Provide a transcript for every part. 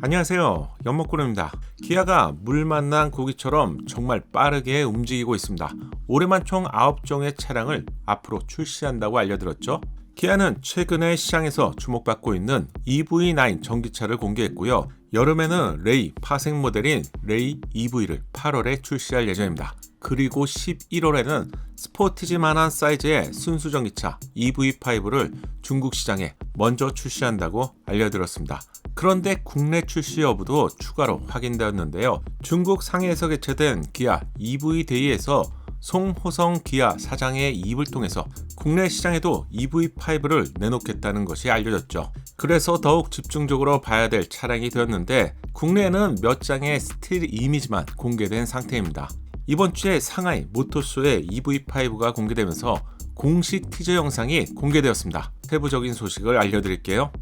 안녕하세요. 연목구름입니다. 기아가 물 만난 고기처럼 정말 빠르게 움직이고 있습니다. 올해만 총 9종의 차량을 앞으로 출시한다고 알려드렸죠. 기아는 최근에 시장에서 주목받고 있는 EV9 전기차를 공개했고요. 여름에는 레이 파생 모델인 레이 EV를 8월에 출시할 예정입니다. 그리고 11월에는 스포티지만한 사이즈의 순수 전기차 EV5를 중국 시장에 먼저 출시한다고 알려드렸습니다. 그런데 국내 출시 여부도 추가로 확인되었는데요. 중국 상해에서 개최된 기아 EV데이에서 송호성 기아 사장의 입을 통해서 국내 시장에도 EV5를 내놓겠다는 것이 알려졌죠. 그래서 더욱 집중적으로 봐야 될 차량이 되었는데 국내에는 몇 장의 스틸 이미지만 공개된 상태입니다. 이번 주에 상하이 모토쇼의 EV5가 공개되면서 공식 티저 영상이 공개되었습니다. 세부적인 소식을 알려드릴게요.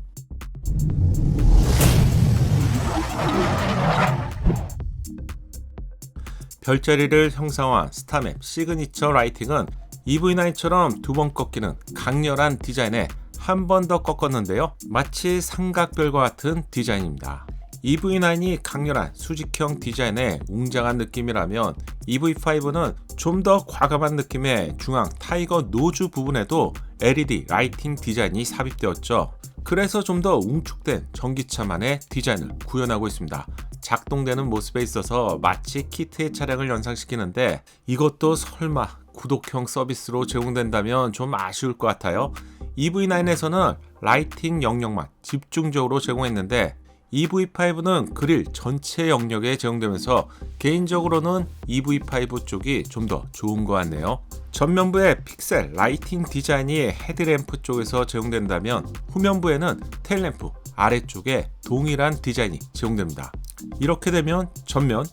별자리를 형상화한 스타맵 시그니처 라이팅은 EV9처럼 두 번 꺾이는 강렬한 디자인에 한 번 더 꺾었는데요. 마치 삼각별과 같은 디자인입니다. EV9이 강렬한 수직형 디자인의 웅장한 느낌이라면 EV5는 좀 더 과감한 느낌의 중앙 타이거 노즈 부분에도 LED 라이팅 디자인이 삽입되었죠. 그래서 좀 더 웅축된 전기차만의 디자인을 구현하고 있습니다. 작동되는 모습에 있어서 마치 키트의 차량을 연상시키는데 이것도 설마 구독형 서비스로 제공된다면 좀 아쉬울 것 같아요. EV9에서는 라이팅 영역만 집중적으로 제공했는데 EV5는 그릴 전체 영역에 제공되면서 개인적으로는 EV5 쪽이 좀 더 좋은 것 같네요. 전면부의 픽셀 라이팅 디자인이 헤드램프 쪽에서 제공된다면 후면부에는 테일램프 아래쪽에 동일한 디자인이 제공됩니다. 이렇게 되면 전면,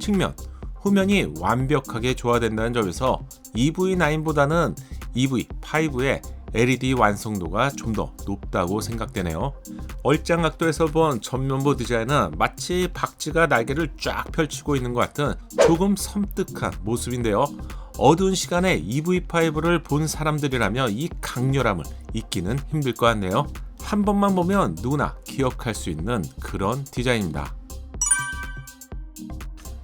측면, 후면이 완벽하게 조화된다는 점에서 EV9보다는 EV5의 LED 완성도가 좀 더 높다고 생각되네요. 얼짱 각도에서 본 전면부 디자인은 마치 박쥐가 날개를 쫙 펼치고 있는 것 같은 조금 섬뜩한 모습인데요. 어두운 시간에 EV5를 본 사람들이라면 이 강렬함을 잊기는 힘들 것 같네요. 한 번만 보면 누구나 기억할 수 있는 그런 디자인입니다.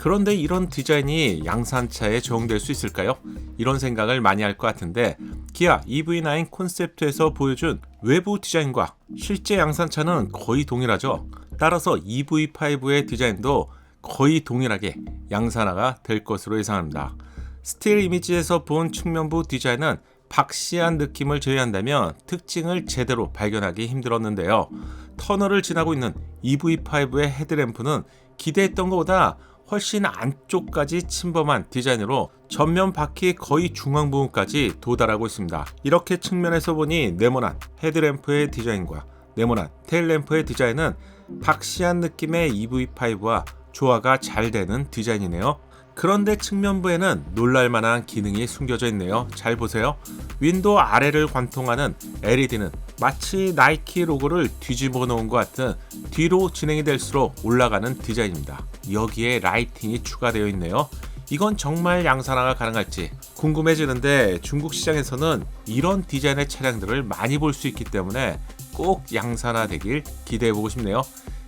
그런데 이런 디자인이 양산차에 적용될 수 있을까요? 이런 생각을 많이 할 것 같은데 기아 EV9 콘셉트에서 보여준 외부 디자인과 실제 양산차는 거의 동일하죠. 따라서 EV5의 디자인도 거의 동일하게 양산화가 될 것으로 예상합니다. 스틸 이미지에서 본 측면부 디자인은 박시한 느낌을 제외한다면 특징을 제대로 발견하기 힘들었는데요. 터널을 지나고 있는 EV5의 헤드램프는 기대했던 것보다 훨씬 안쪽까지 침범한 디자인으로 전면 바퀴 거의 중앙 부분까지 도달하고 있습니다. 이렇게 측면에서 보니 네모난 헤드램프의 디자인과 네모난 테일램프의 디자인은 박시한 느낌의 EV5와 조화가 잘 되는 디자인이네요. 그런데 측면부에는 놀랄만한 기능이 숨겨져 있네요. 잘 보세요. 윈도우 아래를 관통하는 LED는 마치 나이키 로고를 뒤집어 놓은 것 같은 뒤로 진행이 될수록 올라가는 디자인입니다. 여기에 라이팅이 추가되어 있네요. 이건 정말 양산화가 가능할지 궁금해지는데 중국 시장에서는 이런 디자인의 차량들을 많이 볼 수 있기 때문에 꼭 양산화되길 기대해보고 싶네요.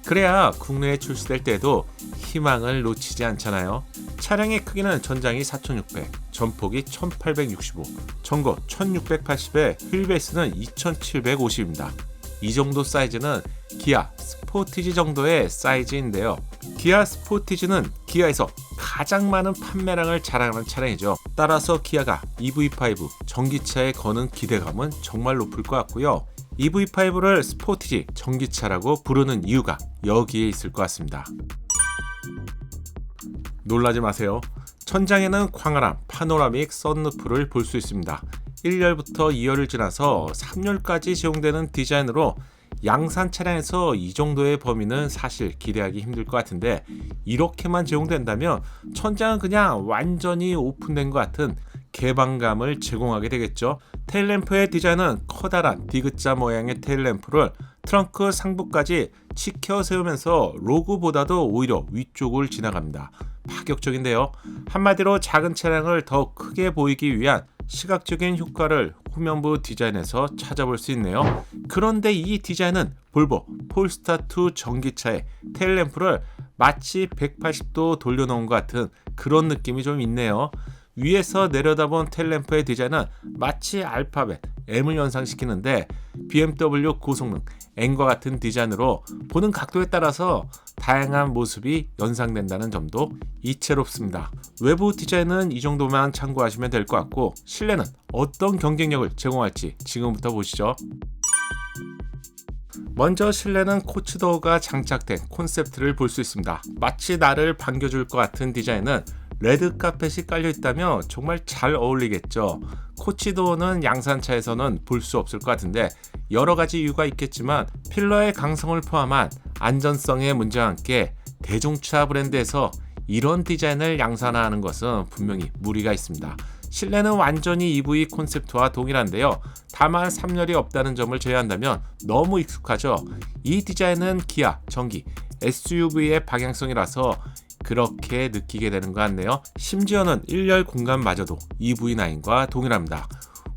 그래야 국내에 출시될 때도 희망을 놓치지 않잖아요. 차량의 크기는 전장이 4600, 전폭이 1865, 전고 1680에 휠베이스는 2750입니다. 이 정도 사이즈는 기아 스포티지 정도의 사이즈인데요. 기아 스포티지는 기아에서 가장 많은 판매량을 자랑하는 차량이죠. 따라서 기아가 EV5 전기차에 거는 기대감은 정말 높을 것 같고요. EV5를 스포티지 전기차라고 부르는 이유가 여기에 있을 것 같습니다. 놀라지 마세요. 천장에는 광활한 파노라믹 썬루프를 볼 수 있습니다. 1열부터 2열을 지나서 3열까지 제공되는 디자인으로 양산 차량에서 이 정도의 범위는 사실 기대하기 힘들 것 같은데 이렇게만 제공된다면 천장은 그냥 완전히 오픈된 것 같은 개방감을 제공하게 되겠죠. 테일램프의 디자인은 커다란 디귿자 모양의 테일램프를 트렁크 상부까지 치켜 세우면서 로고보다도 오히려 위쪽을 지나갑니다. 파격적인데요. 한마디로 작은 차량을 더 크게 보이기 위한 시각적인 효과를 후면부 디자인에서 찾아볼 수 있네요. 그런데 이 디자인은 볼보 폴스타2 전기차의 테일램프를 마치 180도 돌려놓은 것 같은 그런 느낌이 좀 있네요. 위에서 내려다본 텔램프의 디자인은 마치 알파벳 M을 연상시키는데 BMW 고성능 N과 같은 디자인으로 보는 각도에 따라서 다양한 모습이 연상된다는 점도 이채롭습니다. 외부 디자인은 이 정도만 참고하시면 될 것 같고 실내는 어떤 경쟁력을 제공할지 지금부터 보시죠. 먼저 실내는 코치도어가 장착된 콘셉트를 볼 수 있습니다. 마치 나를 반겨줄 것 같은 디자인은 레드 카펫이 깔려 있다면 정말 잘 어울리겠죠. 코치도어는 양산차에서는 볼 수 없을 것 같은데 여러 가지 이유가 있겠지만 필러의 강성을 포함한 안전성의 문제와 함께 대중차 브랜드에서 이런 디자인을 양산화하는 것은 분명히 무리가 있습니다. 실내는 완전히 EV 콘셉트와 동일한데요. 다만 3열이 없다는 점을 제외한다면 너무 익숙하죠. 이 디자인은 기아, 전기, SUV의 방향성이라서 그렇게 느끼게 되는 것 같네요. 심지어는 1열 공간마저도 EV9과 동일합니다.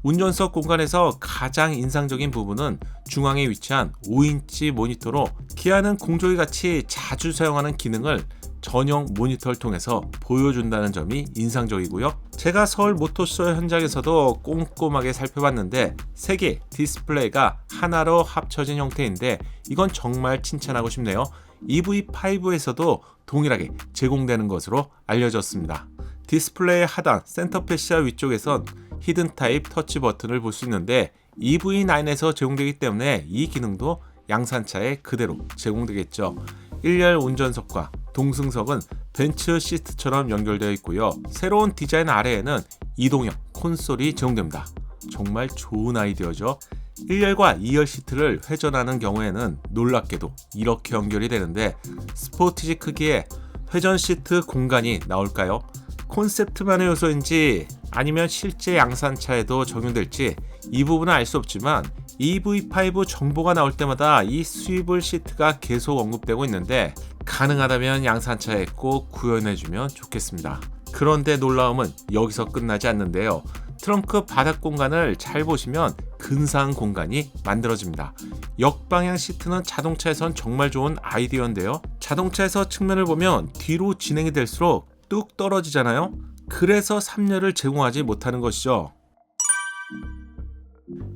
운전석 공간에서 가장 인상적인 부분은 중앙에 위치한 5인치 모니터로 기아는 공조기 같이 자주 사용하는 기능을 전용 모니터를 통해서 보여준다는 점이 인상적이고요. 제가 서울 모터쇼 현장에서도 꼼꼼하게 살펴봤는데 세개 디스플레이가 하나로 합쳐진 형태인데 이건 정말 칭찬하고 싶네요. EV5에서도 동일하게 제공되는 것으로 알려졌습니다. 디스플레이 하단 센터 패시아 위쪽에선 히든 타입 터치 버튼을 볼 수 있는데 EV9에서 제공되기 때문에 이 기능도 양산차에 그대로 제공되겠죠. 1열 운전석과 동승석은 벤츠 시트처럼 연결되어 있고요. 새로운 디자인 아래에는 이동형 콘솔이 제공됩니다. 정말 좋은 아이디어죠. 1열과 2열 시트를 회전하는 경우에는 놀랍게도 이렇게 연결이 되는데 스포티지 크기의 회전 시트 공간이 나올까요? 콘셉트만의 요소인지 아니면 실제 양산차에도 적용될지 이 부분은 알 수 없지만 EV5 정보가 나올 때마다 이 스위블 시트가 계속 언급되고 있는데 가능하다면 양산차에 꼭 구현해주면 좋겠습니다. 그런데 놀라움은 여기서 끝나지 않는데요. 트렁크 바닥 공간을 잘 보시면 근사한 공간이 만들어집니다. 역방향 시트는 자동차에선 정말 좋은 아이디어인데요. 자동차에서 측면을 보면 뒤로 진행이 될수록 뚝 떨어지잖아요. 그래서 3열을 제공하지 못하는 것이죠.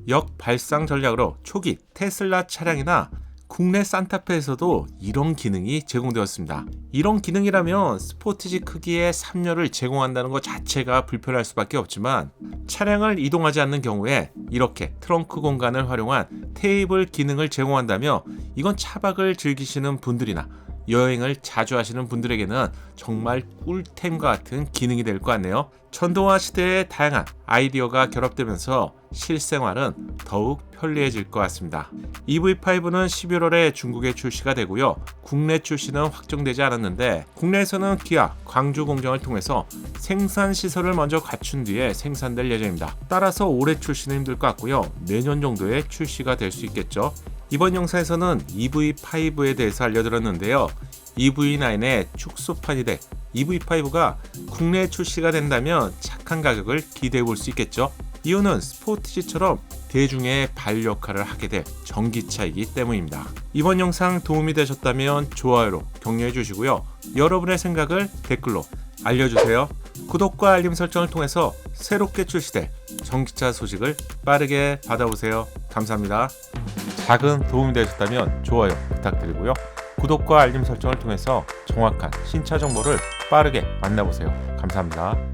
역발상 전략으로 초기 테슬라 차량이나 국내 산타페에서도 이런 기능이 제공되었습니다. 이런 기능이라면 스포티지 크기의 3열을 제공한다는 것 자체가 불편할 수밖에 없지만 차량을 이동하지 않는 경우에 이렇게 트렁크 공간을 활용한 테이블 기능을 제공한다며 이건 차박을 즐기시는 분들이나 여행을 자주 하시는 분들에게는 정말 꿀템과 같은 기능이 될 것 같네요. 전동화 시대의 다양한 아이디어가 결합되면서 실생활은 더욱 편리해질 것 같습니다. EV5는 11월에 중국에 출시가 되고요. 국내 출시는 확정되지 않았는데 국내에서는 기아 광주 공장을 통해서 생산 시설을 먼저 갖춘 뒤에 생산될 예정입니다. 따라서 올해 출시는 힘들 것 같고요. 내년 정도에 출시가 될 수 있겠죠. 이번 영상에서는 EV5에 대해서 알려드렸는데요. EV9의 축소판이 될 EV5가 국내 출시가 된다면 착한 가격을 기대해 볼 수 있겠죠. 이유는 스포티지처럼 대중의 발 역할을 하게 될 전기차이기 때문입니다. 이번 영상 도움이 되셨다면 좋아요로 격려해 주시고요. 여러분의 생각을 댓글로 알려주세요. 구독과 알림 설정을 통해서 새롭게 출시될 전기차 소식을 빠르게 받아보세요. 감사합니다. 작은 도움이 되셨다면 좋아요 부탁드리고요. 구독과 알림 설정을 통해서 정확한 신차 정보를 빠르게 만나보세요. 감사합니다.